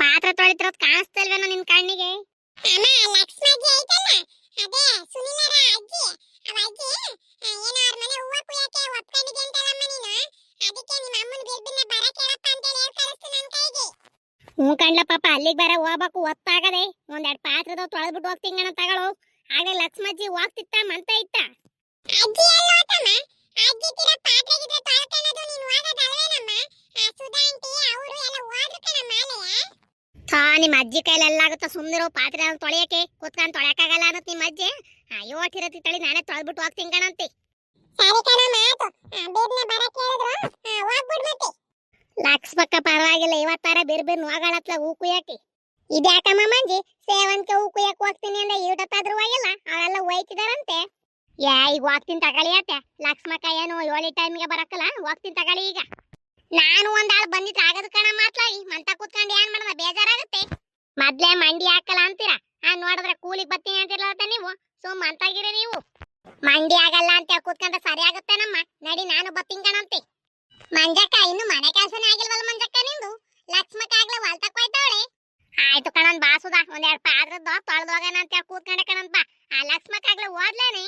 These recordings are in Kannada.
ಪಾತ್ರೆ ತೊಳಿತಿರೋದ್ ಕಾಣಿಸ್ತಲ್ವೇನೋ ನಿನ್ ಕಣ್ಣಿಗೆ? ಹ್ಞೂ ಕಂಡ್ಲ ಪಾಪ ಅಲ್ಲಿಗೆ ಬೇರೆ ಹೋಗ್ಬೇಕು ಒತ್ತಾಗದೆ. ಒಂದೆರಡು ಪಾತ್ರದ ತೊಳೆದ್ಬಿಟ್ಟು ಹೋಗ್ತೀನಿ ತಗೊಳು ಆಗಲೇ ಲಕ್ಷ್ಮಜ್ಜಿ ಹೋಗ್ತಿತ್ತ ಮಂತ ಇತ್ತ? ಅಜ್ಜಿ ಎಲ್ಲ ನಿಮ್ಮ ಅಜ್ಜಿ ಕೈಲಿ ಎಲ್ಲಾಗುತ್ತ ಸುಮ್ಮನಿರೋ ಪಾತ್ರೆ ತೊಳೆಯಕ್ಕೆ? ಕುತ್ಕೊಂಡು ತೊಳೆಯಕ್ಕಾಗಲ್ಲ ಅನ್ನತ್ ನಿಮ್ಮ ಅಜ್ಜಿ? ಅಯ್ಯೋ ತಿರತಿ ತಳಿ ನಾನೇ ತೊಳೆದ್ಬಿಟ್ಟು ಹೋಗ್ತೀನಿ ಕಣಂತೆ. ಲಕ್ಷ್ಮಕ್ಕ ಪರವಾಗಿಲ್ಲ ಇವತ್ತಾರ ಬೇರೆ ಬೇರೆ ನೋಗಳತ್ಲ ಹೂ ಕುಯ್ಯಾಕಿ? ಇದ್ಯಾಕಮ್ಮ ಮಂಜಿ? ಸೇವಂತಿಗೆ ಹೂ ಕುಯ್ಯಕ್ಕೆ ಹೋಗ್ತೀನಿ ಅಂದ್ರೆ ಇವತ್ತಾದ್ರೂ ಹೋಗಿಲ್ಲ ಅವರೆಲ್ಲ ಹೋಯ್ತಿದಾರಂತೆ ಯಾ ಈಗ ಹೋಗ್ತೀನಿ ತಗೊಳ್ಳಿ ಅತ್ತೆ. ಲಕ್ಷ್ಮಕ್ಕ ಏನು ಏಳಿ ಟೈಮ್ಗೆ ಬರಕ್ಕಲ್ಲ ಹೋಗ್ತೀನಿ ತಗೊಳ್ಳಿ ಈಗ. ನಾನು ಒಂದಾಳು ಬಂದಿದ್ರೆ ಆಗದು ಕಣ ಮಾತ್ಲಾಗಿ ಮಂತ ಕೂತ್ಕೊಂಡು ಏನ್ ಮಾಡೋದ? ಬೇಜಾರಾಗುತ್ತೆ. ಮೊದ್ಲೇ ಮಂಡಿ ಹಾಕಲ್ಲ ಅಂತೀರಾ? ಆ, ನೋಡಿದ್ರೆ ಕೂಲಿಗೆ ಬರ್ತೀನಿ ಅಂತಿರ್ಲತ್ತ ನೀವು. ಸುಮ್ ಅಂತಾಗಿರಿ ನೀವು. ಮಂಡಿ ಆಗಲ್ಲ ಅಂತ ಕೂತ್ಕೊಂಡ್ರೆ ಸರಿ ಆಗುತ್ತೇನಮ್ಮ ನಡಿ, ನಾನು ಬರ್ತೀನಿ ಕಣಂತೆ ಮಂಜಕ್ಕ, ಇನ್ನು ಮನೆ ಕೆಲಸನೇ ಆಗಿಲ್ವಲ್ಲ ಮಂಜಕ್ಕ ನಿಂದು? ಲಕ್ಷ್ಮಕ್ಕ ಆಗ್ಲೇ ಹೊಲ್ತಕ್ ಹೋಯ್ತಾವಳೆ. ಆಯ್ತು ಕಣನ್ ಬಾಸುದ ಒಂದೆರಡು ಪಾದ್ರದ್ದು ತೊಳೆದೋಗಣ ಅಂತ ಕೂತ್ಕೊಂಡೆ ಕಣನ್ ಬಾ. ಆ, ಲಕ್ಷ್ಮಕ್ಕ ಆಗ್ಲೇ ಓದ್ಲೇನೆ.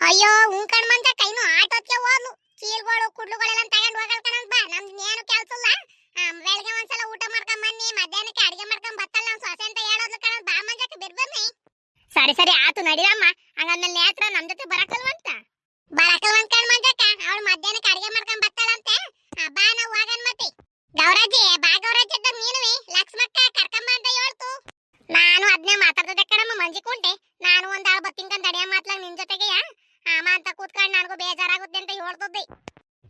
ಅಯ್ಯೋ ಹ್ಞೂ ಕಣ್ ಮಂಜಕ್ಕ ಇನ್ನು ಆಟೋಕ್ಕೆ ಓದ್ಲು ಚೀಲ್ಗಳು ಕುಡ್ಲುಗಳೆಲ್ಲ ತಗೊಂಡ್ ಹೋಗಲ್ ಕಣನ್ ಬಾ ನಮ್ದು ಏನು ಕೆಲ್ಸ ಇಲ್ಲ ಆ, ಬೆಳಗ್ಗೆ ಒಂದ್ಸಲ ಊಟ ಮಾಡ್ಕೊಂಡ್ ಬನ್ನಿ ಮಧ್ಯಾಹ್ನಕ್ಕೆ ಅಡಿಗೆ ಮಾಡ್ಕೊಂಡ್ ಬತ್ತಲ್ಲ ನಮ್ ಸೊಸೆ ಅಂತ ಹೇಳೋದ್ಲು ಕಣನ್ ಬಾ ಮಂಜಕ್ಕ ಬಿರ್ಬನ್ನಿ ಸರಿ ಸರಿ ಆತು ನಡಿರಮ್ಮ ಹಂಗಂದ್ಮೇಲೆ ನೇತ್ರ ನಮ್ ಜೊತೆ ಬರಕಲ್ವಂತ ಬರಕಲ್ವಂತ ಕಣ್ ಮಂಜಕ್ಕ ಅವಳು ಮಧ್ಯಾಹ್ನಕ್ಕೆ ಅಡಿಗೆ ಮಾಡ್ಕೊಂಡ್ ಬತ್ತಾಳಂತೆ ಆ, ಬಾ ನಾವು ಹೋಗನ್ ಮತ್ತೆ ಗೌರಾಜಿ ಬಾ ಗೌರಾಜಿ ಅಂತ ನೀನುವೆ ಲಕ್ಷ್ಮಕ್ಕ ಕರ್ಕಂಬ ಅಂತ ಹೇಳ್ತು ನಾನು ಅದ್ನೇ ಮಾತಾಡ್ತದೆ ಕಣಮ್ಮ ಮಂಜಿ ಕುಂಟೆ ನಾನು ಒಂದ್ ಆಳ್ ಬತ್ತಿಂಕಂತ ಅಡಿಯ ಮಾತ್ಲಾಗ ನಿನ್ ಜೊತೆಗೆ ಆಮ ಅಂತ ಕೂತ್ಕೊಂಡು ನನಗೂ ಬೇಜಾರಾಗುತ್ತೆ ಅಂತ ಹೇಳ್ತದ್ದೆ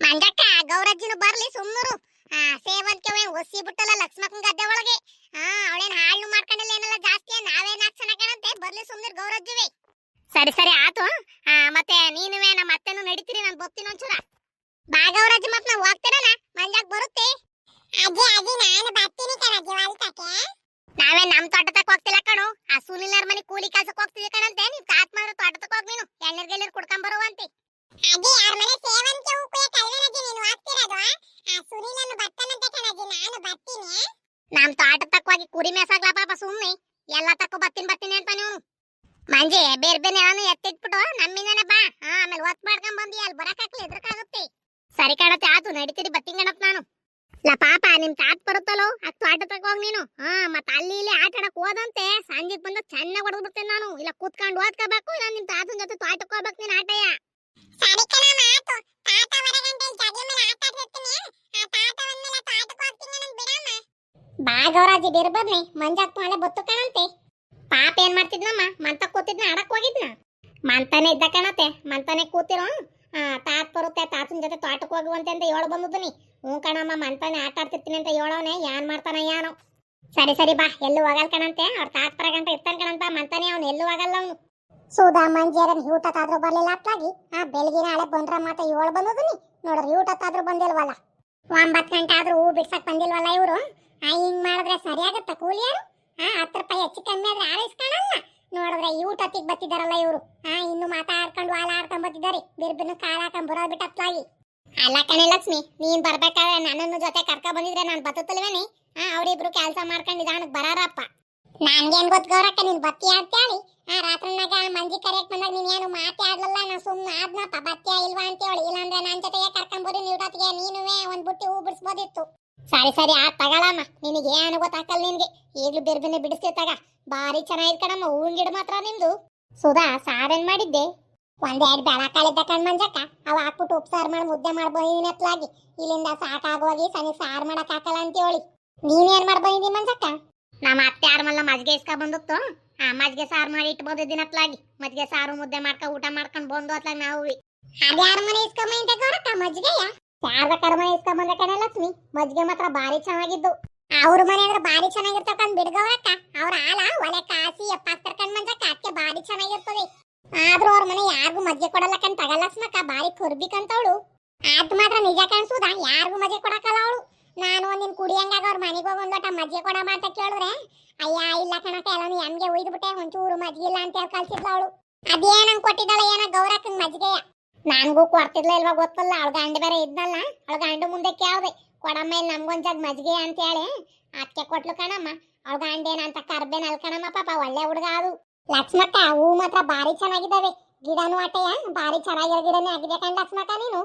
ಮಂಜಕ್ಕ ಗೌರಜ್ಜಿನು ಬರ್ಲಿ ಸುಮ್ಮರು ಆ ಸೇವಂತಿಗೆ ಒಸಿ ಬಿಟ್ಟಲ್ಲ ಲಕ್ಷ್ಮಕ್ಕನ ಗದ್ದೆ ಒಳಗೆ ಹಾ ಅವಳೇನ್ ಹಾಳು ಮಾಡ್ಕೊಂಡಿಲ್ಲ ಏನೆಲ್ಲ ಜಾಸ್ತಿ ನಾವೇ ನಾಲ್ಕು ಜನ ಕಣಂತೆ ಬರ್ಲಿ ಸುಮ್ಮನೆ ಗೌರಜ್ಜಿವೆ ಸರಿ ಸರಿ ಆತು ಆ, ಮತ್ತೆ ನೀನುವೆ ನಮ್ಮ ಅತ್ತೆನೂ ನಡೀತೀರಿ ನಾನು ಬರ್ತೀನಿ ಒಂಚೂರ ಬಾ ಗೌರಜ್ಜಿ ಮತ್ ನಾವು ಹೋಗ್ತೀರಲ್ಲ ಮಂಜಾಕ್ ಬರುತ್ತೆ ಅಜ್ಜಿ ಅಜ್ಜಿ ನಾನು ಬರ್ತೀನಿ ಕಣಜ್ಜಿ ಹೊಲ್ತಕ್ಕೆ ನಾವೇ ನಮ್ ತೋಟ ತಕ ಹೋಗ್ತಿಲ್ಲ ಕಣು ಆ ಸುನಿಲರ್ ಮನೆ ಕೂಲಿ ಕೆಲ್ಸಕ್ಕೆ ಹೋಗ್ತಿದ್ವಿ ಕಣಂತೆ ನೀವ್ ಕಾತ್ ಮಾತ್ರ ತೋಟ ತಕ ಹೋಗ್ ನೀನು ಎಳ್ನೀರ್ ಗೆಲ್ಲೀರ್ ಕುಡ್ಕೊಂಡ್ ಬರುವಂತೆ ಅಜ್ಜಿ ಅವ್ರ ಮನೆ ಸೇವಂತಿಗೆ ಹೂ ಕುಯ್ಯಕ್ಕೆ ಅಲ್ವೇನಜ್ಜಿ ನೀನು ಹೋಗ್ತಿರೋದು ಆ? ಸುನಿಲನ್ನು ಬರ್ತಾನಂತೆ ಕಣಜ್ಜಿ ನಾನು ಬರ್ತೀನಿ ನಮ್ ತೋಟ ತಕ ಹೋಗಿ ಕುರಿ ಮೇಸಾಗ್ಲ ಪಾಪ ಸುಮ್ಮನೆ ಎಲ್ಲ ತಕ್ಕ ಬತ್ತೀನಿ ಬರ್ತೀನಿ ಅಂತಾನೆ ಅವನು ಮಂಜೆ, ಬೇರೆ ಬೇರೆ ಅವನು ಎತ್ತಿಟ್ಬಿಟ್ಟು ನಮ್ಮಿಂದನೆ ಬಾ. ಆಮೇಲೆ ಒತ್ ಮಾಡ್ಕೊಂಡ್ ಬಂದಿ ಅಲ್ಲಿ ಬರಕಾಗ್ಲಿ ಎದ್ರಕಾಗುತ್ತೆ ಸರಿ ಕಾಣತ್ತೆ, ಆತು ನಡೀತೀರಿ ಬತ್ತೀನಿ ಕಣತ್ ನಾನು. ಲ ಪಾಪ, ನಿಮ್ ತಾತ್ ಬರುತ್ತಲ್ಲೋ ಅದ್ ತೋಟ ತಕ ಹೋಗ್ ನೀನು? ಹಾ, ಮತ್ತೆ ಅಲ್ಲಿ ಇಲ್ಲಿ ಆಟ ಆಡಕ್ ಹೋದಂತೆ, ಸಂಜೆಗ್ ಬಂದ ಚೆನ್ನಾಗ್ ಹೊಡೆದ್ ಬಿಡ್ತೇನೆ ನಾನು. ಇಲ್ಲ ಕೂತ್ಕೊಂಡು ಓದ್ಕೋಬೇಕು, ಇಲ್ಲ ನಿಮ್ ತಾತನ್ ಜೊತೆ ತೋಟಕ್ಕೆ ಹೋಗ್ಬೇಕು ನೀನು, ಆಟಯ್ಯ. ಬಾ ಗೌರಾಜಿ ಬಿರ್ಬದ್ನಿ ಮಂಜಾಕ್ ಮಳೆ ಬತ್ತು ಕಣಂತೆ. ಪಾಪ ಏನ್ ಮಾಡ್ತಿದ್ನಮ್ಮ? ಮಂತ ಕೂತಿದ್ನ, ಆಡಕ್ ಹೋಗಿದ್ನ? ಮಂತಾನೆ ಇದ್ದ ಕಣತೆ. ಮಂತಾನೆ ಕೂತಿರೋ? ತಾತ್ ಬರುತ್ತೆ, ತಾತನ ಜೊತೆ ತೋಟಕ್ಕೆ ಹೋಗುವಂತೆ ಅಂತ ಹೇಳ ಬಂದಿದ್ದೀನಿ ಹ್ಞೂ ಕಣಮ್ಮ, ಮಂತಾನೆ ಆಟ ಆಡ್ತಿರ್ತೀನಿ ಅಂತ ಹೇಳೋನೆ. ಯಾನ್ ಮಾಡ್ತಾನ ಯಾನೋ. ಸರಿ ಸರಿ ಬಾ. ಎಲ್ಲೂ ಹೋಗಲ್ ಕಣಂತೆ. ಅವ್ರ ತಾತ್ ಪರಗಂಟ ಇರ್ತಾನ ಕಣಂತ. ಮಂತಾನೆ ಅವ್ನು ಎಲ್ಲೂ ಹೋಗಲ್ಲ ಅವನು. ಸುಧಾ ಮಂಜಿಯರನ್ ಹ್ಯೂಟತ್ತಾದ್ರೂ ಬರ್ಲಿಲ್ಲ ಅಪ್ಲಾಗಿ ಆ ಬೆಳಗಿನ ಹಳೆ ಬಂದ್ರ ಮಾತ ಏಳು ಬಂದದನಿ. ನೋಡ್ರಿ ಊಟಕ್ಕಾದ್ರೂ ಬಂದಿಲ್ವಲ್ಲ. ಒಂಬತ್ತು ಗಂಟೆ ಆದ್ರೂ ಹೂ ಬಿಡ್ಸಕ್ ಬಂದಿಲ್ವಲ್ಲ ಇವರು? ಆ, ಹಿಂಗ್ ಮಾಡಿದ್ರೆ ಸರಿಯಾಗತ್ತ ಕೂಲಿ ಯಾರು ಆ, ಹತ್ತು ರೂಪಾಯಿ ಹೆಚ್ಚು ಕಮ್ಮಿ ಆದ್ರೆ ಆರಿಸ್ಕೊಳಲ್ಲ ನೋಡಿದ್ರೆ ಊಟತ್ತಿಗೆ ಬತ್ತಿದಾರಲ್ಲ ಇವರು. ಆ, ಇನ್ನು ಮಾತಾಡ್ಕೊಂಡು ವಾಲ ಆಡ್ಕೊಂಡ್ ಬತ್ತಿದ್ದಾರೆ. ಬಿರ್ಬಿನ ಕಾಲ ಹಾಕೊಂಡ್ ಬರೋದ್ ಬಿಟ್ಟು ಅತ್ಲಾಗಿ ಅಲ್ಲ ಕಣೆ ಲಕ್ಷ್ಮಿ, ನೀನ್ ಬರ್ಬೇಕಾದ್ರೆ ನನ್ನನ್ನು ಜೊತೆ ಕರ್ಕ ಬಂದಿದ್ರೆ ನಾನು ಬತ್ತಲ್ವೇನೆ ಆ, ಅವರಿಬ್ರು ಕೆಲಸ ಮಾಡ್ಕೊಂಡು ಬರಾರಪ್ಪ. ನನ್ಗೇನ್ ಗೊತ್ತ ಗೌರಕ್ಕ, ನೀನ್ ಬತ್ತಿ ಅಂತೇಳಿ ಆ ರಾತ್ರಿನಾಗ ಮಂಜಿ ಕರೆಯಕ್ ಬಂದಾಗ ನೀನ್ ಏನು ಮಾತೆ ಆಡ್ಲಲ್ಲ, ನಾ ಸುಮ್ನೆ ಆದ್ನಪ್ಪ ಬತ್ತಿಯ ಇಲ್ವಾ ಅಂತೇಳಿ. ಇಲ್ಲಾಂದ್ರೆ ನನ್ ಜೊತೆಗೆ ಕರ್ಕೊಂಬೋದು ನೀಡೋತ್ತಿಗೆ ನೀನುವೆ ಒಂದ್ ಬುಟ್ಟಿ ಹೂ ಬಿಡಿಸ್ಬೋದಿತ್ತು. ಸರಿ ಸರಿ ಆ ತಗೊಳಮ್ಮ. ನಿನಗೆ ಏನು ಗೊತ್ತಾಕಲ್ಲ ನಿನ್ಗೆ? ಈಗಲೂ ಬಿರ್ಬಿನೆ ಬಿಡಿಸ್ತೀವಿ ತಗ. ಭಾರಿ ಚೆನ್ನಾಗಿದ್ ಕಣಮ್ಮ, ಹೂವಿನ ಗಿಡ ಮಾತ್ರ ನಿಮ್ದು. ಸುಧಾ ಸಾರೇನ್ ಮಾಡಿದ್ದೆ? ಒಂದೆರಡು ಬೆಳಕಾಲಿದ್ದ ಕಣ್ ಮಂಜಕ್ಕ, ಅವ ಹಾಕ್ಬಿಟ್ಟು ಉಪ್ಸಾರು ಮಾಡಿ, ಮುದ್ದೆ ಮಾಡ್ಬೋದಿನಿ ಅತ್ಲಾಗಿ ಇಲ್ಲಿಂದ ಸಾಕಾಗೋಗಿ ಸನಿ ಸಾರು ಮಾಡಕ್ ಹಾಕಲ್ಲ ಅಂತ ಹೇಳಿ ನೀನೇನ್ ಮಾಡ್ಬೋದಿನಿ ಮಂಜಕ್ಕ? ನಮ್ಮ ಅತ್ತೆ ಮಲ್ಲ ಮಜ್ಗೆ ಇಸ್ಕ ಬಂದಿತ್ತು? ಆ ಮಜ್ಗೆ ಸಾರು ಮಾಡಿ ಇಟ್ಬೋದು ದಿನತ್ಲಾಗಿ. ಮಜ್ಗೆ ಸಾರು ಮುದ್ದೆ ಮಾಡ್ಕೊ ಊಟ ಮಾಡ್ಕೊಂಡು ಬಂದು ಅತ್ಲಾಗ ನಾವು ಅದ್ಯಾರ ಮನೆ ಇಸ್ಕೊಂಬಂತ ಗೌರಕ್ಕ ಮಜ್ಗೆಯ? ಯಾರ್ದ ಕರ್ಮನೆ ಇಸ್ಕೊಂಡ್ ಬಂದ ಕಣೆ ಲಕ್ಷ್ಮಿ. ಮಜ್ಗೆ ಮಾತ್ರ ಬಾರಿ ಚೆನ್ನಾಗಿದ್ದು. ಅವ್ರ ಮನೆ ಅಂದ್ರೆ ಬಾರಿ ಚೆನ್ನಾಗಿರ್ತಕ್ಕಂದ್ ಬಿಡ್ಗವ್ರಕ್ಕ ಅವ್ರ ಹಾಲ, ಒಲೆ, ಕಾಸಿ ಎಪ್ಪಾಕ್ತಾರ ಕಣ್ ಮಂಜಕ್ಕ ಅದಕ್ಕೆ ಬಾರಿ ಚೆನ್ನಾಗಿರ್ತದೆ. ಆದ್ರೂ ಅವ್ರ ಮನೆ ಯಾರಿಗೂ ಮಜ್ಜೆ ಕೊಡಲ್ಲ ಕಣ್ ತಗಲ್ಲ ಸ್ಮಕ್ಕ ಬಾರಿ ಕೊರ್ಬಿಕಂತವಳು ಅದ್ ಮಾತ್ರ ನಿಜ ಕಾಣಿಸುದ ಯಾರಿಗೂ ಮಜ್ಜೆ ಕೊಡಕಲ್ಲ ಅವಳು. ನಾನು ಒಂದಿನ ಕುಡಿಯಂಗಾಗ ಅವ್ರ ಮನೆಗೆ ಹೋಗಿ ಒಂದೊಟ್ಟ ಮಜ್ಜಿಗೆ ಕೊಡಮ್ಮ ಅಂತ ಕೇಳಿದ್ರೆ, ಅಯ್ಯ, ಇಲ್ಲ ಕಣಕ್ಕ ಎಲ್ಲಾನು ಎಮ್ಗೆ ಒಯ್ದು ಬಿಟ್ಟೆ ಒಂಚೂರು ಮಜ್ಜಿಗೆ ಇಲ್ಲ ಅಂತ ಹೇಳಿ ಕಳ್ಸಿದ್ಲ ಅವಳು. ಅದೇನಂಗ್ ಕೊಟ್ಟಿದ್ದಾಳೆ, ಏನ ಗೌರಕ್ಕ ಮಜ್ಜಿಗೆಯ? ನನಗೂ ಕೊಡ್ತಿದ್ಲ ಇಲ್ವಾ ಗೊತ್ತಲ್ಲ, ಅವಳ ಗಂಡ ಬೇರೆ ಇದ್ನಲ್ಲ, ಅವಳ ಗಂಡು ಮುಂದೆ ಕೇಳ್ದೆ, ಕೊಡಮ್ಮ ಇಲ್ಲಿ ನಮ್ಗೊಂದು ಜಾಗ ಮಜ್ಜಿಗೆ ಅಂತ ಹೇಳಿ ಅದಕ್ಕೆ ಕೊಟ್ಲು ಕಣಮ್ಮ, ಅವಳ ಗಂಡ ಏನಂತ ಕರ್ಬೇನ ಅಲ್ ಕಣಮ್ಮ, ಪಾಪ ಒಳ್ಳೆ ಹುಡುಗ ಅದು. ಲಕ್ಷ್ಮಕ್ಕ, ಹೂ ಮಾತ್ರ ಭಾರಿ ಚೆನ್ನಾಗಿದ್ದಾವೆ, ಗಿಡನೂ ಆಟೆಯ ಭಾರಿ ಚೆನ್ನಾಗಿರೋ ಗಿಡನೇ ಆಗಿದೆ ಕಣ್ ಲಕ್ಷ್ಮಕ್ಕ ನೀನು?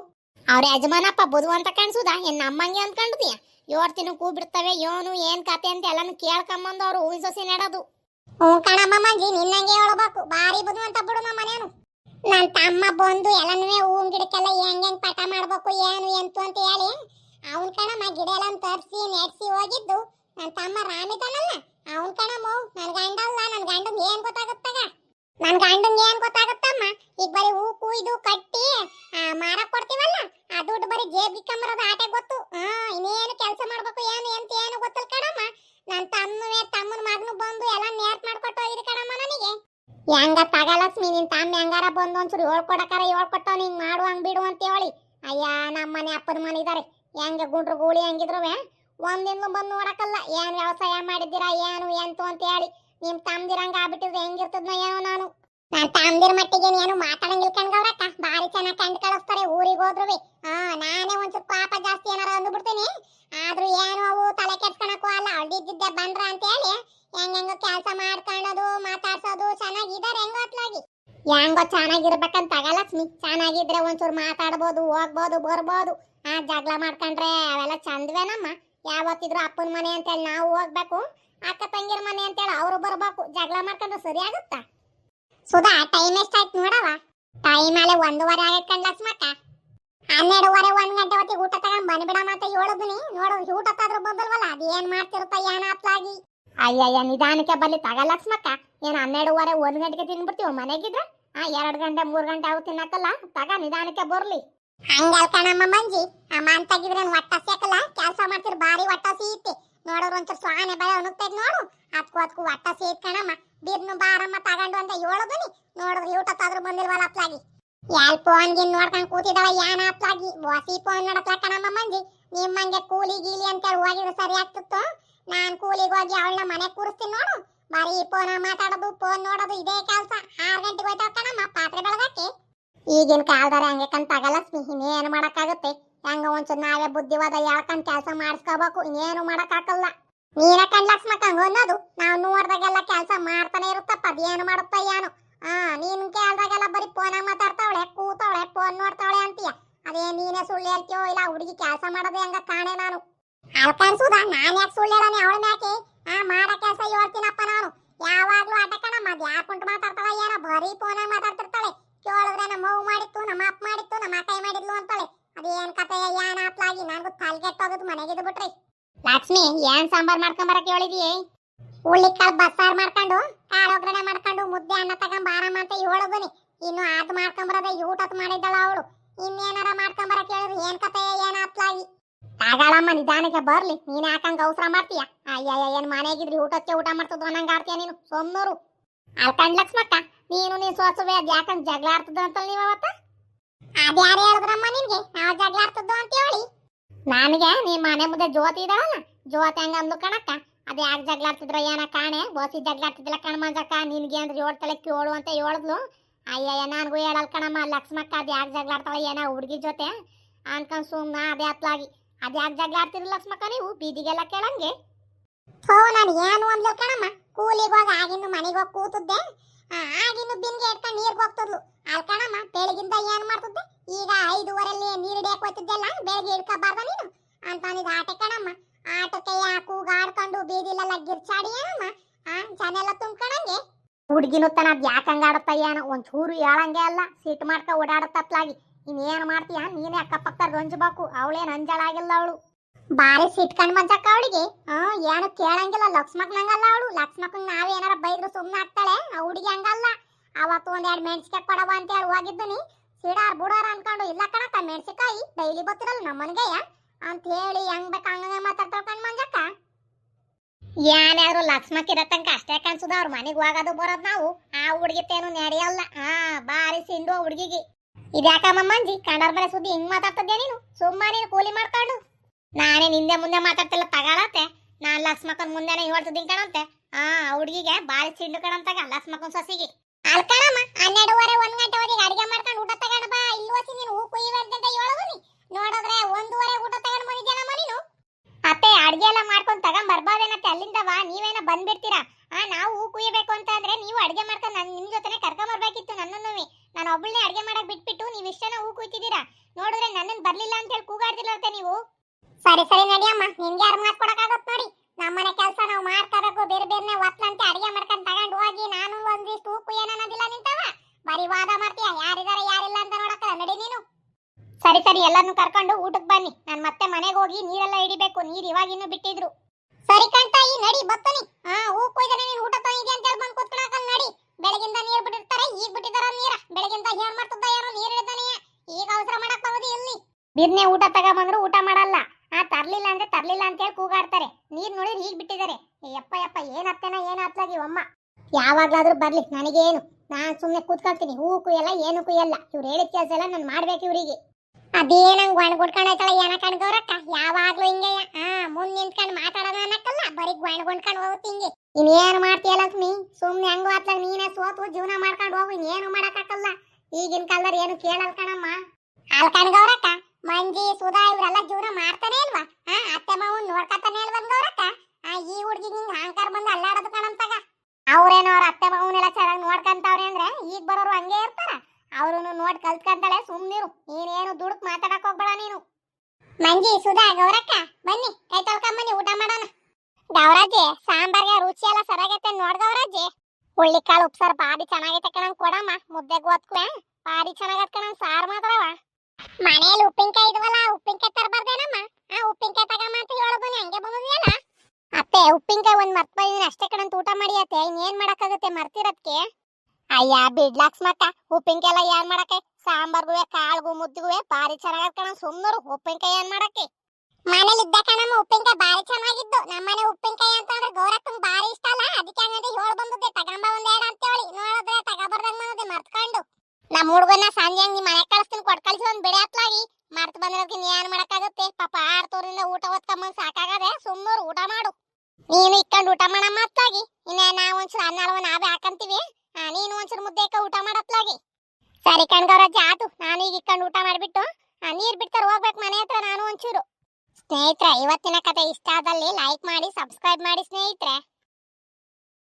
ಅವ್ರ ಯಜಮಾನಪ್ಪ ಬುದು ಅಂತ ಕಾಣಿಸುದ? ಏನ್ ನಮ್ಮಂಗೆ ಅಂದ್ಕೊಂಡಿದ್ಯಾ ಏಳು ತಿನ್ನು ಕೂ ಬಿಡ್ತವೆ, ಏನು, ಏನ್ ಕತೆ ಅಂತ ಎಲ್ಲಾನು ಕೇಳ್ಕೊಂಬಂದು ಅವರು ಹೂವಿನ ಸೊಸೆ ನೆಡೋದು. ಹ್ಞೂ ಕಣಮ್ಮ ಮಂಜಿ ನಿನ್ನಂಗೆ ಹೇಳ್ಬೇಕು. ಬಾರಿ ಬುದು ಅಂತ ಬಿಡು ನಮ್ಮ ಮನೇನು ನನ್ನ ತಮ್ಮ ಬಂದು ಎಲ್ಲನೂ ಹೂವಿನ ಗಿಡಕ್ಕೆಲ್ಲ ಹೆಂಗ್ ಹೆಂಗ್ ಪಟ ಮಾಡ್ಬೇಕು, ಏನು, ಎಂತು ಅಂತ ಹೇಳಿ ಅವನ್ ಕಣಮ್ಮ ಗಿಡ ಎಲ್ಲ ತರಿಸಿ, ನೆಡ್ಸಿ ಹೋಗಿದ್ದು. ನನ್ನ ತಮ್ಮ ರಾಮಿತಾನಲ್ಲ ಅವನ್ ಕಣಮ್ಮ ನನ್ನ ಗಂಡ ಅಲ್ಲ ನನ್ನ ಗಂಡನ್ ಏನು ಗೊತ್ತಾಗುತ್ತಾಗ? ನನ್ನ ಗಂಡನ್ ಏನು ಗೊತ್ತಾಗುತ್ತಮ್ಮ? ಈಗ ಬರೀ ಹೂ ಕುಯ್ದು ಕಟ್ಟಿ ಮಾರಕ್ ಕೊಡ್ತೀವಲ್ಲ? ಆ ದುಡ್ಡು ಬರೀ ಜೇಬ್ ಇಕ್ಕಂಬರೋದು ಆಟೆ ಗೊತ್ತು. ಹಾ ಇನ್ನೇನು ಕೆಲಸ ಮಾಡ್ಬೇಕು ಏನು ಎಂತ ಏನು ಗೊತ್ತಿಲ್ಲ ಕಣಮ್ಮ. ನನ್ನ ತಮ್ಮನೇ ತಮ್ಮನ ಮಗನು ಬಂದು ಎಲ್ಲ ನೇರ್ ಮಾಡ್ಕೊಟ್ಟು ಹೋಗಿದ್ ಕಣಮ್ಮ ನನಗೆ. ಹೆಂಗ ತಗಲಕ್ಷ್ಮಿ ನಿನ್ ತಮ್ಮ ಹೆಂಗಾರ ಬಂದು ಒಂಚೂರು ಹೇಳ್ಕೊಡಕಾರ ಹೇಳ್ಕೊಟ್ಟವ್ ಹಿಂಗ್ ಮಾಡು ಹಂಗ್ ಬಿಡು ಅಂತ ಹೇಳಿ. ಅಯ್ಯ, ನಮ್ಮ ಮನೆ ಅಪ್ಪನ ಮನೆ ಇದಾರೆ. ಹೆಂಗ ಗುಂಡ್ರು ಗೂಳಿ ಹೆಂಗಿದ್ರು ಒಂದಿನ ಬಂದು ನೋಡಕಲ್ಲ ಏನ್ ವ್ಯವಸಾಯ ಮಾಡಿದ್ದೀರಾ, ಏನು ಎಂತು ಅಂತ ಹೇಳಿ. ನಿಮ್ ತಮ್ದಿರಂಗ ಆಗ್ಬಿಟ್ಟಿದ್ರೆ ಹೆಂಗಿರ್ತದ್ನ ಏನೋ ನಾನು. ನಾನ್ ತಮ್ದಿರ ಮಟ್ಟಿಗೆ ಏನು ಮಾತಾಡಂಗಿಲ್ಲ ಕಣ್ಗವ್ರಕ್ಕ ಬಾರಿ ಚೆನ್ನಾಗಿ ಕಂಡು ಕಳಿಸ್ತಾರೆ, ಊರಿಗೆ ಹೋದ್ರುವೆ. ಹಾ ನಾನೇ ಒಂಚೂರು ಪಾಪ ಜಾಸ್ತಿ ಏನಾರ ಅಂದ್ಬಿಡ್ತೀನಿ. ಆದ್ರೂ ಏನು ಅವು ತಲೆ ಕೆಡ್ಸ್ಕೊಳಕ್ಕೂ ಅಲ್ಲ ಅಳ್ದಿದ್ದೆ ಬಂದ್ರ ಅಂತ ಹೇಳಿ ಹೆಂಗ್ ಹೆಂಗ ಕೆಲಸ ಮಾಡ್ಕೊಳ್ಳೋದು ಮಾತಾಡ್ಸೋದು ಚೆನ್ನಾಗಿದ್ದಾರೆ ಹೆಂಗೋ ಅತ್ಲಾಗಿ ಹೆಂಗೋ ಚೆನ್ನಾಗಿರ್ಬೇಕಂತ ತಗಲಕ್ಷ್ಮಿ ಚೆನ್ನಾಗಿದ್ರೆ ಒಂಚೂರು ಮಾತಾಡ್ಬೋದು, ಹೋಗ್ಬೋದು, ಬರ್ಬೋದು. ಆ, ಜಗಳ ಮಾಡ್ಕೊಂಡ್ರೆ ಅವೆಲ್ಲ ಚಂದವೇನಮ್ಮ? ಯಾವತ್ತಿದ್ರು ಅಪ್ಪನ ಮನೆ ಅಂತೇಳಿ ನಾವು ಹೋಗ್ಬೇಕು, ಅಕ್ಕ ತಂಗಿರ ಮನೆ ಅಂತೇಳಿ ಅವರು ಬರ್ಬೇಕು. ಜಗಳ ಮಾಡ್ಕೊಂಡ್ರೆ ಸರಿ ಆಗುತ್ತಾ? ಸುಧಾ ಟೈಮ್ ಎಷ್ಟಾಯ್ತು ನೋಡವ ಟೈಮ್ ಅಲ್ಲೇ ಒಂದೂವರೆ ಆಗೈತ್ ಕಂಡ್ಲಸ್ ಲಕ್ಷ್ಮಕ್ಕ. ಹನ್ನೆರಡುವರೆ, ಒಂದ್ ಗಂಟೆ ಹೊತ್ತಿಗೆ ಊಟ ತಗೊಂಡ್ ಬಂದ್ಬಿಡಮ್ಮ ಅಂತ ಹೇಳದ್ನಿ. ನೋಡು ಊಟ ತಾದ್ರು ಬಂದಲ್ವಲ್ಲ? ಅದೇನ್ ಮಾಡ್ತಿರುತ್ತ ಏನ ಅಪ್ಲಾಗಿ ಅಯ್ಯಯ್ಯ, ನಿಧಾನಕ್ಕೆ ಬರ್ಲಿ ತಗಲ್ಲಕ್ಸ್ ಮಕ್ಕ ಏನ್ ಹನ್ನೆರಡುವರೆ, ಒಂದ್ ಗಂಟೆಗೆ ತಿನ್ಬಿಡ್ತೀವ ಮನೆಗಿದ್ರೆ? ಆ, ಎರಡ್ ಗಂಟೆ, ಮೂರ್ ಗಂಟೆ ಅವು ತಿನ್ನಕಲ್ಲ ತಗ ನಿಧಾನಕ್ಕೆ ಬರ್ಲಿ. ಹಂಗಲ್ ಕಣಮ್ಮ ಮಂಜಿ. ಅಮ್ಮ ಅಂತಾಗಿದ್ರೆ ಒಟ್ಟ ಸೇಕಲ್ಲ ಕೆಲಸ ಮಾಡ್ತಿರ್ ಬಾರಿ ಒಟ್ಟ ಸೀತಿ ನೋಡೋರು ಒಂಚೂರು ಸ್ವಾನೆ ಭಯ ಅನುಗ್ತೈತ್ ನೋಡು. ಅದ್ಕು ಅದ್ಕು ಒಟ್ಟ ಸೀತ್ ಕಣಮ್ಮ. ಬಿರ್ನು ಬಾರಮ್ಮ ತಗೊಂಡು ಅಂತ ಹೇಳೋದನಿ ನೋಡಿದ್ರೆ ಊಟ ತಾದ್ರೂ ಬಂದಿಲ್ವಲ್ಲ ಅಪ್ಲಾಗಿ. ಯಾಲ್ ಫೋನ್ ಗಿನ್ ನೋಡ್ಕೊಂಡು ಕೂತಿದವ ಯಾನ ಅಪ್ಲಾಗಿ? ವಾಸಿ ಫೋನ್ ನೋಡತ್ಲ ಕಣಮ್ಮ ಮಂದಿ ನಿಮ್ಮಂಗೆ ಕೂಲಿ ಗೀಲಿ ಅಂತೇಳಿ ಹೋಗಿದ್ರೆ ಸರಿ ಆಗ್ತಿತ್ತು? ನಾನು ಕೂಲಿಗೆ ಹೋಗಿ ಅವಳನ್ನ ಮನೆ ಕೂರಿಸ್ತೀನಿ ನೋಡು. ಬರೀ ಫೋನ ಮಾತಾಡೋದು ಫೋನ್ ನೋಡೋದು ಇದೇ ಕೆಲಸ. ಆರು ಗಂಟೆಗೆ ಹೋಯ್ತಾವ ಕಣಮ್ಮ ಪಾತ್ರೆ ಬೆಳಗಕ್ಕೆ ಈಗಿನ ಕಾಲದಾರೆ ಹಂಗೆ ಕಂತ ತಗಲಕ್ಷ್ಮಿ ಇನ್ನೇನು ಮಾಡೋಕ್ಕಾಗುತ್ತೆ? ಹಂಗ ಒಂಚೂರು ನಾವೇ ಬುದ್ಧಿವಾದ ಹೇಳ್ಕೊಂಡು ಕೆಲಸ ಮಾಡಿಸ್ಕೋಬೇಕು, ಇನ್ನೇನು ಮಾಡಕ್ಕಾಗಲ್ಲ. ನೀನ ಕಣ್ಲಕ್ಸ್ ಹಂಗ ಅನ್ನೋದು ನಾವು ನೋಡ್ದಾಗೆಲ್ಲ ಕೆಲಸ ಮಾಡ್ತಾನೆ ಇರುತ್ತಪ್ಪ, ಅದೇನು ಮಾಡುತ್ತ ಏನು ಆ, ನೀನ್ ಕೇಳ್ದಾಗೆಲ್ಲ ಬರೀ ಫೋನ ಮಾತಾಡ್ತಾವಳೆ, ಕೂತಾವಳೆ ಫೋನ್ ನೋಡ್ತಾವಳೆ ಅಂತೀಯ? ಅದೇ ನೀನೇ ಸುಳ್ಳು ಹೇಳ್ತೀಯೋ ಇಲ್ಲ, ಹುಡುಗಿ ಕೆಲಸ ಮಾಡೋದು ಹೆಂಗ ಕಾಣೆ ನಾನು? ಅಲ್ಕನ್ಸುದ ನಾನ್ ಯಾಕೆ ಸುಳ್ಳು ಹೇಳೋನೆ ಅವಳ ಮ್ಯಾಕೆ? ಆ, ಮಾಡೋ ಕೆಲಸ ಹೇಳ್ತೀನಪ್ಪ ನಾನು. ಯಾವಾಗ್ಲೂ ಆಟ ಕಣ ಮದ್ ಯಾಕುಂಟು ಮಾತಾಡ್ತಾಳ ಏನೋ? ಬರೀ ಫೋನ ಮಾತಾಡ್ತಿರ್ತಾಳೆ. ಕೇಳಿದ್ರೆ ನಮ್ಮ ಅವ್ವ ಮಾಡಿತ್ತು, ನಮ್ಮ ಅಪ್ಪ ಮಾಡಿತ್ತು, ನಮ್ಮ ಅಕ್ಕ ಮಾಡಿದ್ಲು ಅಂತಾಳೆ. ಅದೇನ್ ಕತೆ ಏನ ಆತ್ಲಾಗಿ ನನಗೂ ತಲೆಗೆಟ್ಟೋಗದು ಮನೆಗೆ ಬಿಟ್ರಿ ಲಕ್ಷ್ಮಿ, ಏನ್ ಸಾಂಬಾರ್ ಮಾಡ್ಕೊಂಡ್ ಬರಕ್ ಹೇಳಿದೀಯ ಕಾಲ್ ಬಸ್ಸಾರ್ ಮಾಡ್ಕೊಂಡು, ಕಾಳು ಒಗ್ಗರಣೆ ಮಾಡ್ಕೊಂಡು, ಮುದ್ದೆ ಅನ್ನ ತಗೊಂಡ್ ಬಾರಮ್ಮ ಅಂತ ಹೇಳೋದನಿ ಇನ್ನು ಆತ್ ಮಾಡ್ಕೊಂಡ್ ಬರದ ಊಟ ಮಾಡಿದ್ದಾಳ ಅವಳು? ಇನ್ನೇನಾರ ಮಾಡ್ಕೊಂಬರಕ್ ಹೇಳಿದ್ರು, ಏನ್ ಕತೆ ಏನ್ ಆತ್ಲಾಗಿ ತಾಗಾಳಮ್ಮ, ನಿಧಾನಕ್ಕೆ ಬರ್ಲಿ. ನೀನ್ ಯಾಕಂಗ ಅವಸರ ಮಾಡ್ತೀಯ? ಅಯ್ಯಯ್ಯ, ಏನ್ ಮನೆಗಿದ್ರಿ ಊಟಕ್ಕೆ ಊಟ ಮಾಡ್ತದ ಅನ್ನಂಗ ಆಡ್ತೀಯ ನೀನು? ಸೊಮ್ನೂರು. ಅಲ್ಕಂಡ್ ಲಕ್ಷ್ಮಕ್ಕ, ನೀನು ನೀನ್ ಸೋಸುವೆ ಅದ್ ಯಾಕಂಗ್ ಜಗಳ ಆಡ್ತದ ಅಂತ ನೀವ್ ಅವತ್ತ? ಅದ್ಯಾರು ಹೇಳಿದ್ರಮ್ಮ ನಿನ್ಗೆ? ನಾವು ಜಗಳ ಆಡ್ತದ್ದು ಅಂತ ಹೇಳಿ. ನನಗೆ ನೀ ಮನೆ ಮುಂದೆ ಜ್ಯೋತಿ ಇದಾವಲ್ಲ ಜ್ಯೋತಿ ಹಂಗ ಅಂದ್ಲು ಕಣಕ್ಕ? ಅದು ಯಾಕೆ ಜಗಳಾಡ್ತಿದ್ರ ಏನ ಕಾಣೆ? ಬೋಸಿ ಜಗಳ ಕಣಮ್ಮ ಜಕ್ಕ ನಿನ್ಗೆ ಅಂದ್ರೆ ಹೇಳ್ತಾಳೆ ಕೇಳು ಅಂತ ಹೇಳಿದ್ಲು ಅಯ್ಯಯ್ಯ, ನನಗೂ ಹೇಳಲ್ ಕಣಮ್ಮ, ಲಕ್ಷ್ಮಕ್ಕ, ಅದು ಯಾಕೆ ಜಗಳ ಆಡ್ತಾಳ ಏನ ಹುಡುಗಿ ಜೊತೆ? ಅನ್ಕೊಂಡ್ ಸುಮ್ನ ಅದೇ ಹತ್ಲಾಗಿ ಅದು ಯಾಕೆ ಜಗಳ ಆಡ್ತಿರಿ ಲಕ್ಷ್ಮಕ್ಕ ನೀವು? ಬೀದಿಗೆಲ್ಲ ಕೇಳಂಗೆ. ಹೋ ನಾನು ಏನು ಅಂದ್ಲು ಕಣಮ್ಮ? ಕೂಲಿಗೆ ಹೋಗಿ ಆಗಿನ್ನು ಮನೆಗೆ ಹೋಗಿ ಆಗಿನ್ನು ಬಿನ್ಗೆ ಇಟ್ಕೊಂಡು ನೀರ್ ಹೋಗ್ತಿದ್ಲು. ಅಲ್ ಕಣಮ್ಮ, ಬೆಳಗಿಂದ ಏನ್ ಮಾಡ್ತದ್ದೆ? ಈಗ ಐದುವರೆಲ್ಲಿ ನೀರು ಹಿಡಿಯಕ್ ಹೋಗ್ತಿದ್ದೆಲ್ಲ ಬೆಳಗ್ಗೆ ಹಿಡ್ಕೋಬಾರ್ದ ನೀನು? ಅಂತ ಅಂದಿದ್ದು ಆಟ ಕಣಮ್ಮ. ಆಟಕ್ಕೆ ಯಾಕು ಗಾಡ್ಕೊಂಡು ಬೀದಿಲೆಲ್ಲ ಗಿರ್ಚಾಡಿ ಏನಮ್ಮ ಆ ಜನ ಎಲ್ಲ ತುಂಬ್ಕೊಂಡಂಗೆ ಹುಡುಗಿನು ತನ ಅದ್ ಯಾಕಂಗ ಆಡತ್ತ ಏನೋ, ಒಂದ್ ಚೂರು ಹೇಳಂಗೆ ಅಲ್ಲ. ಸಿಟ್ಟು ಮಾಡ್ಕ ಓಡಾಡತ್ತತ್ಲಾಗಿ. ಇನ್ನೇನ್ ಮಾಡ್ತೀಯ? ನೀನೇ ಅಕ್ಕಪಕ್ಕ ರಂಜಬೇಕು ಅವಳೇನ್ ಅಂಜಳಾಗಿಲ್ಲ ಅವಳು. ಬಾರಿ ಸಿಟ್ಕೊಂಡ್ ಬಂದಾಕ ಅವಳಿಗೆ. ಏನು ಕೇಳಂಗಿಲ್ಲ ಲಕ್ಷ್ಮಕ್ ನಂಗಲ್ಲ ಅವಳು. ಲಕ್ಷ್ಮಕ್ ನಾವ್ ಏನಾರ ಬೈದ್ರು ಸುಮ್ನೆ ಆಗ್ತಾಳೆ, ಆ ಹುಡುಗಿ ಹಂಗಲ್ಲ. ಅವತ್ತು ಒಂದ್ ಎರಡು ಮೆಣಸಿಕಾಯಿ ಕೊಡವ ಅಂತ ಹೇಳಿ ಹೋಗಿದ್ದೀನಿ ಸಿಡಾರ್ ಬುಡಾರ ಅನ್ಕೊಂಡು, ಇಲ್ಲ ಕಣಕ್ಕ ಮೆಣಸಿಕಾಯಿ ಡೈಲಿ ಬತ್ತಿರಲ್ಲ ನಮ್ಮನ್ಗೆಯ ಅಂತ ಹೇಳಿ ಹೆಂಗ್ ಬೇಕ ಹಂಗ ಮಾತಾಡ್ತಾಳ ಕಣ್ ಮಂಜಕ್ಕ. ಏನಾದ್ರು ಲಕ್ಷ್ಮಕ್ ಇರೋ ಅಷ್ಟೇ ಕಾಣಿಸುದ, ಅವ್ರ ಮನೆಗೆ ಹೋಗೋದು ಬರೋದ್ ನಾವು. ಆ ಹುಡುಗಿತೇನು ನಡೆಯಲ್ಲ. ಆ, ಬಾರಿ ಸಿಂಡು ಹುಡುಗಿಗೆ. ಇದ್ಯಾಕಮ್ಮ ಮಂಜಿ, ಕಂಡರ್ ಬರ ಸುದ್ದಿ ಹಿಂಗ್ ಮಾತಾಡ್ತದ್ಯಾ ನೀನು? ಸುಮ್ಮನೆ ಕೂಲಿ ಮಾಡ್ಕೊಂಡು. ನಾನೇ ನಿಂದೆ ಮುಂದೆ ಮಾತಾಡ್ತಿಲ್ಲ, ತಗೊಳತ್ತೆ. ನಾನ್ ಲಕ್ಷ್ಮಕ್ಕನ್ ಮುಂದೆನೆ ಹೇಳ್ತಿದ್ದೀನಿ ಕಣಂತೆ. ಆ, ಹುಡುಗಿಗೆ ಬಾರಿ ಸಿಂಡು ಕಣಂತಾಗ, ಲಕ್ಷ್ಮಕ್ಕನ್ ಸೊಸಿಗೆ. ಅಲ್ಕಣಮ್ಮ ಹನ್ನೆರಡುವರೆ, ಒಂದ್ ಗಂಟೆ ಹೋಗಿ ಅಡಿಗೆ ಮಾಡ್ಕೊಂಡು ಊಟ ತಗೊಂಡು ಬಾ. ಇಲ್ವಸಿ ನೀನು ಹೂ ಕುಯ್ಯುವಂತೆ ಅಂತ ಹೇಳೋದು ನೀ ನೋಡಿದ್ರೆ ಒಂದೂವರೆ ಊಟ ತಗೊಂಡ್ ಬಂದಿದ್ದೇನಮ್ಮ ನೀನು? ಅತ್ತೆ, ಅಡಿಗೆ ಎಲ್ಲ ಮಾಡ್ಕೊಂಡು ತಗೊಂಡ್ ಅಲ್ಲಿಂದ ಬಾ. ನೀವೇನ ಬಂದ್ಬಿಡ್ತೀರಾ? ಆ, ನಾವು ಹೂ ಕುಯ್ಯಬೇಕು ಅಂತ ಅಂದ್ರೆ ನೀವು ಅಡಿಗೆ ಮಾಡ್ಕೊಂಡು ನಾನು, ನಿಮ್ ಜೊತೆನೆ ಕರ್ಕೊಂಡ್ ಬರ್ಬೇಕಿತ್ತು ನನ್ನನ್ನು ನಾನು ಒಬ್ಬಳನ್ನೇ ಅಡಿಗೆ ಮಾಡಕ್ ಬಿಟ್ಬಿಟ್ಟು ನೀವು ಇಷ್ಟನ ಹೂ ಕುಯ್ತಿದ್ದೀರಾ? ನೋಡಿದ್ರೆ ನನ್ನನ್ ಬರ್ಲಿಲ್ಲ ಅಂತ ಹೇಳಿ ಕೂಗಾಡ್ತಿಲ್ಲಂತೆ ನೀವು. ಸರಿ ಸರಿ ನಡಿಯಮ್ಮ ನಿನ್ಗೆ ಯಾರು ಮಾಡ್ಕೊಡಕ್ಕಾಗತ್ತೆ ಕೊಡಕ್ಕಾಗತ್ ನೋಡಿ. ನಮ್ಮನೆ ಕೆಲಸ ನಾವು ಮಾಡ್ಕೋಬೇಕು ಬೇರೆ ಬೇರೆ ಒತ್ತಂತೆ ಅಡಿಗೆ ಮಾಡ್ಕೊಂಡು ತಗೊಂಡು ಹೋಗಿ ನಾನು ಒಂದಿಷ್ಟು ಉಪ್ಪು ಏನನ್ನೋದಿಲ್ಲ ನಿಂತವ. ಬರೀ ವಾದ ಮಾಡ್ತೀಯ. ಯಾರಿದಾರೆ, ಯಾರಿಲ್ಲ ಅಂತ ನೋಡಕ್ಕ. ನಡಿ ನೀನು. ಸರಿ ಸರಿ ಎಲ್ಲಾನು ಕರ್ಕೊಂಡು ಊಟಕ್ಕೆ ಬನ್ನಿ. ನಾನು ಮತ್ತೆ ಮನೆಗೆ ಹೋಗಿ ನೀರೆಲ್ಲ ಹಿಡಿಬೇಕು. ನೀರು ಇವಾಗ ಇನ್ನು ಬಿಟ್ಟಿದ್ರು. ಸರಿ ಕಣ್ತ ಈ ನಡಿ ಬತ್ತನಿ ಹಾ ಹೂ ಕೊಯ್ದರೆ ನೀನು ಊಟ ತಂದಿದ್ಯಾ ಅಂತ ಹೇಳಿ ಬಂದು ಕೂತ್ಕೊಳಕಲ್ ನಡಿ. ಬೆಳಗಿಂದ ನೀರು ಬಿಟ್ಟಿರ್ತಾರೆ, ಈಗ ಬಿಟ್ಟಿದಾರ ನೀರ. ಬೆಳಗಿಂದ ಏನ್ ಮಾಡ್ತಿದ್ದ ಯಾರು ನೀರು ಹಿಡಿದಾನೆ ಈಗ ಅವಸರ ಮಾಡಕ್ ಹೋಗೋದು ಇಲ್ಲಿ ಬಿರ್ನೆ ಊಟ ತಗೊಂಬಂದ್ರು ಊಟ ಮಾಡಲ್ಲ. ತರ್ಲಿಲ್ಲ ಅಂದ್ರೆ ತರ್ಲಿಲ್ಲ ಅಂತ ಹೇಳಿ ಕೂಗಾಡ್ತಾರೆ. ನೀರ್ ನೋಡಿ ಹೀಗ್ ಬಿಟ್ಟಿದ್ದಾರೆ. ಯಪ್ಪ ಯಪ್ಪ, ಏನ್ ಹತ್ತೇನ ಏನ್ ಅತ್ತಾಗಿ ಅಮ್ಮ? ಯಾವಾಗ್ಲಾದ್ರೂ ಬರ್ಲಿ, ನನಗೇನು. ನಾನ್ ಸುಮ್ನೆ ಕೂತ್ಕೊಳ್ತೀನಿ. ಹೂ ಕುಯ್ಯಲ್ಲ, ಏನು ಕುಯ್ಯಲ್ಲ. ಇವ್ರು ಹೇಳಿದ ಕೆಲಸ ಎಲ್ಲ ನಾನು ಮಾಡ್ಬೇಕು ಇವರಿಗೆ. ಅದೇನಂಗ್ ಒಣ ಗುಡ್ಕೊಂಡೈತಳ ಏನ ಕಣ್ಗವ್ರಕ್ಕ ಯಾವಾಗ್ಲೂ ಹಿಂಗೆ ಹಾ ಮುಂದ್ ನಿಂತ್ಕೊಂಡ್ ಮಾತಾಡೋದ ಅನ್ನಕ್ಕಲ್ಲ. ಬರೀ ಗೊಣ ಗುಂಡ್ಕೊಂಡ್ ಹೋಗುತ್ತೆ ಹಿಂಗೆ. ಇನ್ನೇನು ಮಾಡ್ತೀಯ ಲಕ್ಷ್ಮಿ? ಸುಮ್ನೆ ಹೆಂಗೋ ಆತ್ಲಾಗ ನೀನೇ ಸೋತು, ಜೀವನ ಮಾಡ್ಕೊಂಡು ಹೋಗು, ಇನ್ನೇನು ಮಾಡಕ್ಕಾಗಲ್ಲ. ಈಗಿನ ಕಾಲದಲ್ಲಿ ಏನು ಕೇಳಲ್ ಕಣಮ್ಮ ಅಲ್ ಕಣ್ಗವ್ರಕ್ಕ ಮಂಜಿ, ಸುಧಾ ಇವರೆಲ್ಲ ಜೀವನ ಮಾಡ್ತಾನೆ ಅಲ್ವಾ ಹಾ ಅತ್ತೆ ಮಾವನ್ ನೋಡ್ಕತಾನೆ ಗೌರಕ್ಕ ಆ, ಈ ಹುಡುಗಿ ನಿಂಗೆ ಹಾಂಕಾರ ಬಂದು ಅಲ್ಲಾಡೋದು ಕಣಂತಾಗ ಅವ್ರೇನೋ ಅವ್ರ ಅತ್ತೆ ಮಾವನೆಲ್ಲ ಚೆನ್ನಾಗಿ ನೋಡ್ಕಂತವ್ರೆ ಅಂದ್ರೆ ಈಗ ಬರೋರು ಹಂಗೆ ಇರ್ತಾರ. ಅವ್ರನ್ನು ನೋಡ್ ಕಲ್ತ್ಕಂತಾಳೆ ಸುಮ್ನಿರು. ನೀನೇನು ದುಡುಕ್ ಮಾತಾಡಕ್ ಹೋಗ್ಬೇಡ ನೀನು. ಮಂಜಿ, ಸುಧಾ, ಗೌರಕ್ಕ, ಬನ್ನಿ. ಕೈ ತೊಳ್ಕೊಂಬನ್ನಿ ಊಟ ಮಾಡೋಣ. ಗೌರಾಜಿ ಸಾಂಬಾರ್ಗೆ ರುಚಿ ಎಲ್ಲ ಸರಿಯಾಗೈತೆ ನೋಡ್ ಗೌರಾಜಿ ಹುಳ್ಳಿಕಾಳು ಉಪ್ಸಾರು ಬಾಡಿ ಚೆನ್ನಾಗೈತೆ ಕಣಂಗ್ ಕೊಡಮ್ಮ. ಮುದ್ದೆಗೆ ಓದ್ಕುವೆ ಬಾಡಿ ಚೆನ್ನಾಗತ್ ಕಣಂಗ್ ಸಾರು ಮಾತ್ರವ ಮನೇಲಿ ಉಪ್ಪಿನಕಾಯಿ ಇದ್ವಲ್ಲ, ಉಪ್ಪಿನಕಾಯಿ ತರಬಾರ್ದೇನಮ್ಮ? ಆ, ಉಪ್ಪಿನಕಾಯಿ ತಗಮ್ಮ ಅಂತ ಹೇಳೋದು ಹಂಗೆ ಬಂದಿದೆಯಲ್ಲ ಅತ್ತೆ, ಉಪ್ಪಿನಕಾಯಿ ಒಂದು ಮರ್ತ್ ಬಂದಿದ್ದೀನಿ ಅಷ್ಟೇ ಕಣಂತ ಊಟ ಮಾಡಿ ಅತ್ತೆ, ಇನ್ನೇನು ಮಾಡೋಕ್ಕಾಗುತ್ತೆ ಮರ್ತಿರೋದಕ್ಕೆ ಅಯ್ಯ, ಬಿಡ್ಲಾಕ್ಸ್ ಮಕ್ಕ ಉಪ್ಪಿನಕಾಯಿ ಎಲ್ಲ ಏನ್ ಮಾಡೋಕ್ಕೆ? ಸಾಂಬಾರ್ಗುವೆ ಕಾಳ್ಗು ಮುದ್ದುಗುವೆ ಭಾರಿ ಚೆನ್ನಾಗಿ ಕಣ ಸುಮ್ಮರು ಉಪ್ಪಿನಕಾಯಿ ಏನು ಮಾಡೋಕ್ಕೆ? ಮನೇಲಿ ಇದ್ದ ಕಣಮ್ಮ, ಉಪ್ಪಿನಕಾಯಿ ಬಾರಿ ಚೆನ್ನಾಗಿದ್ದು ನಮ್ಮನೆ ಉಪ್ಪಿನಕಾಯಿ ಅಂತ ಅಂದ್ರೆ ಗೌರಕ್ಕಂಗ್ ಬಾರಿ ಇಷ್ಟ ಅಲ್ಲ, ಅದಕ್ಕೆ ಹಂಗಂತ ಹೇಳಿ ಬಂದದ್ದೆ, ತಗೊಂಬ ಒಂದೆರಡು ಅಂತ ಹೇಳಿ ನೋಡಿದ್ರೆ ತಗೊಬಾರ್ದಂಗೆ ಬಂದದ್ದೆ ಮರ್ತ್ಕೊಂಡು. ನಮ್ಮ ಹುಡುಗನ ಸಂಜೆ ಹಂಗ್ ನಿಮ್ ಮನೆ ಕಳಿಸ್ತೀನಿ ಕೊಟ್ಟು ಕಳ್ಸಿ ಒಂದ್ ಬಿಡಿ ಹತ್ಲಾಗಿ ಮರ್ತು ಬಂದಿರೋದಕ್ಕೆ ಏನು ಮಾಡಕ್ಕಾಗತ್ತೆ? ಪಾಪ ತೋರಿಂದ ಊಟ ಹೊತ್ಕೊಂಬಂದ್ ಸಾಕಾಗದೆ ಸುಮ್ಮರು ಊಟ ಮಾಡು. ನೀನು ಇಕ್ಕೊಂಡು ಊಟ ಮಾಡಮ್ಮ ಹತ್ಲಾಗಿ ಇನ್ನ ನಾವ್ ಒಂಚೂರು ಅನ್ನಲ್ವ ನಾವೇ ಹಾಕಂತೀವಿ. ನೀನು ಒಂಚೂರು ಮುದ್ದೆ ಇಕ್ಕ ಊಟ ಮಾಡತ್ಲಾಗಿ ಸರಿ ಕಣ್ಗವ್ರಜ್ಜಿ ಆತು. ನಾನು ಈಗ ಇಕ್ಕೊಂಡು ಊಟ ಮಾಡಿಬಿಟ್ಟು ನೀರ್ ಬಿಡ್ತಾರೆ ಹೋಗ್ಬೇಕು ಮನೆ ಹತ್ರ ನಾನು ಒಂಚೂರು. ಸ್ನೇಹಿತರೆ, ಇವತ್ತಿನ ಕತೆ ಇಷ್ಟ ಆದಲ್ಲಿ ಲೈಕ್ ಮಾಡಿ ಸಬ್ಸ್ಕ್ರೈಬ್ ಮಾಡಿ ಸ್ನೇಹಿತರೆ.